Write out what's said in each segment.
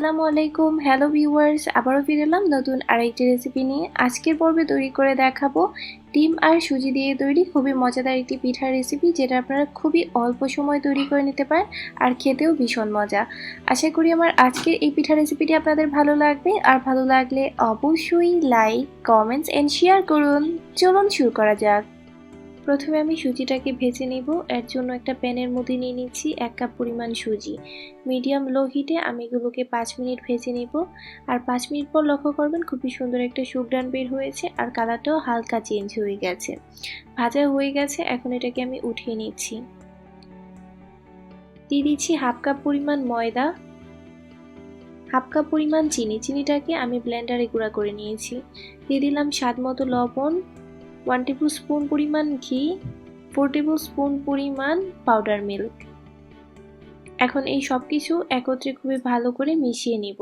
আসসালামু আলাইকুম। Hello viewers আবারও ফিরে এলাম নতুন আরেকটি রেসিপি নিয়ে। আজকের পর্বে তৈরি করে দেখাবো ডিম আর সুজি দিয়ে তৈরি খুবই মজাদার একটি পিঠার রেসিপি যেটা আপনারা খুবই অল্প সময় তৈরি করে নিতে পারেন আর খেতেও ভীষণ মজা। আশা করি আমার আজকের এই পিঠা রেসিপিটি আপনাদের ভালো লাগবে। আর ভালো লাগলে অবশ্যই লাইক কমেন্টস এন্ড শেয়ার করুন। চলুন শুরু করা যাক। প্রথমে আমি সুজিটাকে ভেজে নেব। এর জন্য একটা প্যানের মধ্যে নিয়ে নিচ্ছি এক কাপ পরিমাণ সুজি। মিডিয়াম লো হিটে আমি এগুলোকে পাঁচ মিনিট ভেজে নেব। আর পাঁচ মিনিট পর লক্ষ্য করবেন খুবই সুন্দর একটা সুগডান বের হয়েছে আর কালারটাও হালকা চেঞ্জ হয়ে গেছে। ভাজা হয়ে গেছে, এখন এটাকে আমি উঠিয়ে নিচ্ছি। দিয়ে দিচ্ছি হাফ কাপ পরিমাণ ময়দা। হাফ কাপ পরিমাণ চিনি। চিনিটাকে আমি ব্লেন্ডারে গুঁড়া করে নিয়েছি। দিয়ে দিলাম স্বাদ মতো লবণ। ওয়ান টেবিল স্পুন পরিমাণ ঘি ফোর টেবিল স্পুন পরিমাণ পাউডার মিল্ক এখন এই সব কিছু একত্রে খুবই ভালো করে মিশিয়ে নিব।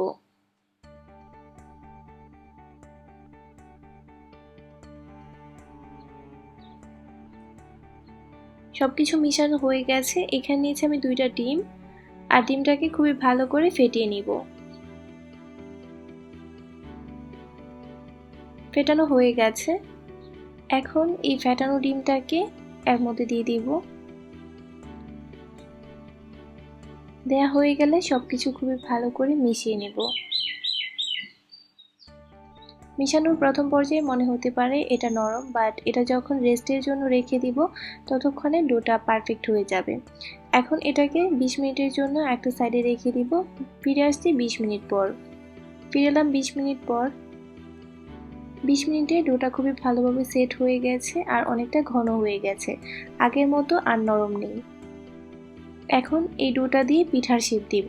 সব কিছু মিশানো হয়ে গেছে। এখানে নিয়েছি আমি দুইটা ডিম। আর ডিমটাকে খুবই ভালো করে ফেটিয়ে নিব। ফেটানো হয়ে গেছে। এখন এই ফ্যাটানো ডিমটাকে এর মধ্যে দিয়ে দিব। দেয়া হয়ে গেলে সব কিছু খুবই ভালো করে মিশিয়ে নেব। মিশানোর প্রথম পর্যায়ে মনে হতে পারে এটা নরম বাট এটা যখন রেস্টের জন্য রেখে দিব, ততক্ষণে ডোটা পারফেক্ট হয়ে যাবে। এখন এটাকে 20 মিনিটের জন্য একটা সাইডে রেখে দিব। ফিরে আসছি 20 মিনিট পর। ফিরে এলাম 20 মিনিট পর। বিশ মিনিটে ডোটা খুবই ভালোভাবে সেট হয়ে গেছে আর অনেকটা ঘন হয়ে গেছে। আগের মতো আর নরম নেই। এখন এই ডোটা দিয়ে পিঠার শেপ দিব।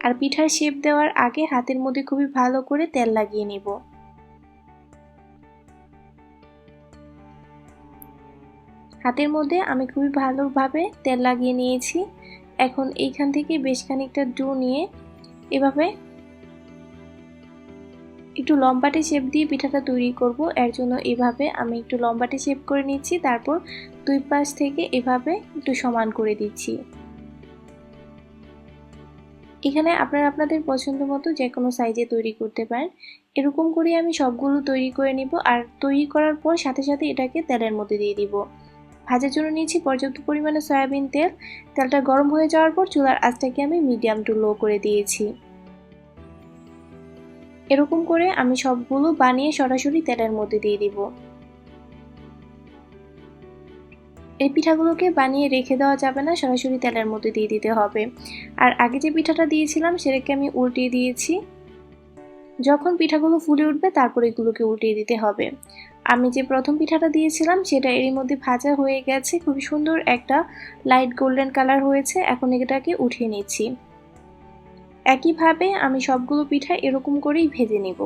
আর পিঠার শেপ দেওয়ার আগে হাতের মধ্যে খুবই ভালো করে তেল লাগিয়ে নিব। হাতের মধ্যে আমি খুবই ভালোভাবে তেল লাগিয়ে নিয়েছি। এখন এইখান থেকে বেশ খানিকটা ডো নিয়ে এভাবে একটু লম্বাটে শেপ দিয়ে পিঠাটা তৈরি করব। এর জন্য এভাবে আমি একটু লম্বাটে শেপ করে নিচ্ছি, তারপর দুই পাশ থেকে এভাবে একটু সমান করে দিচ্ছি। এখানে আপনারা আপনাদের পছন্দ মতো যে কোনো সাইজে তৈরি করতে পারেন। এরকম করে আমি সবগুলো তৈরি করে নিব আর তৈরি করার পর সাথে সাথে এটাকে তেলের মধ্যে দিয়ে দিব। ভাজার জন্য নিয়েছি পর্যাপ্ত পরিমাণে সয়াবিন তেল। তেলটা গরম হয়ে যাওয়ার পর চুলার আঁচটাকে আমি মিডিয়াম টু লো করে দিয়েছি। এরকম করে আমি সবগুলো বানিয়ে সরাসরি তেলের মধ্যে দিয়ে দিব। এই পিঠাগুলোকে বানিয়ে রেখে দেওয়া যাবে না, সরাসরি তেলের মধ্যে দিয়ে দিতে হবে। আর আগে যে পিঠাটা দিয়েছিলাম, সেটাকে আমি উল্টিয়ে দিয়েছি। যখন পিঠাগুলো ফুলে উঠবে, তারপর এগুলোকে উল্টিয়ে দিতে হবে। আমি যে প্রথম পিঠাটা দিয়েছিলাম, সেটা এরই মধ্যে ভাজা হয়ে গেছে। খুবই সুন্দর একটা লাইট গোল্ডেন কালার হয়েছে। এখন এটাকে উঠিয়ে নিচ্ছি। একইভাবে আমি সবগুলো পিঠা এরকম করেই ভেজে নিব।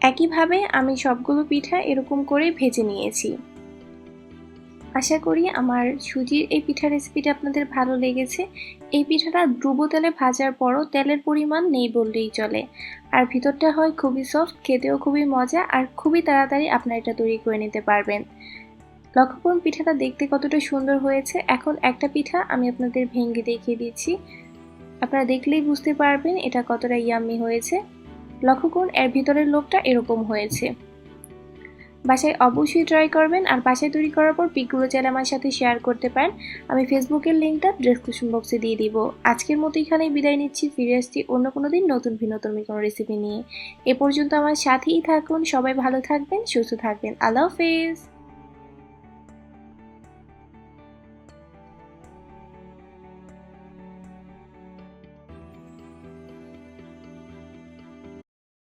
একইভাবে আমি সবগুলো পিঠা এরকম করে ভেজে নিয়েছি। আশা করি আমার সুজির এই পিঠা রেসিপিটা আপনাদের ভালো লেগেছে। এই পিঠাটা ডুব তেলে ভাজার পরও তেলের পরিমাণ নেই বললেই চলে। আর ভিতরটা হয় খুবই সফট খেতেও খুবই মজা, আর খুবই তাড়াতাড়ি আপনারা এটা তৈরি করে নিতে পারবেন। লক্ষ্য করুন পিঠাটা দেখতে কতটা সুন্দর হয়েছে। এখন একটা পিঠা আমি আপনাদের ভেঙে দেখিয়ে দিচ্ছি। আপনারা দেখলেই বুঝতে পারবেন এটা কতটা ইয়াম্মি হয়েছে। লক্ষ্য করুন এর ভিতরের লোকটা এরকম হয়েছে। বাসায় অবশ্যই ট্রাই করবেন আর বাসায় তৈরি করার পর পিকগুলো চাইলে আমার সাথে শেয়ার করতে পারেন। আমি ফেসবুকের লিঙ্কটা ডিসক্রিপশন বক্সে দিয়ে দিব। আজকের মতো এখানেই বিদায় নিচ্ছি। ফিরে আসছি অন্য কোনো দিন নতুন ভিন্নতম কোনো রেসিপি নিয়ে। এ পর্যন্ত আমার সাথেই থাকুন। সবাই ভালো থাকবেন, সুস্থ থাকবেন। আল্লাহ হাফেজ।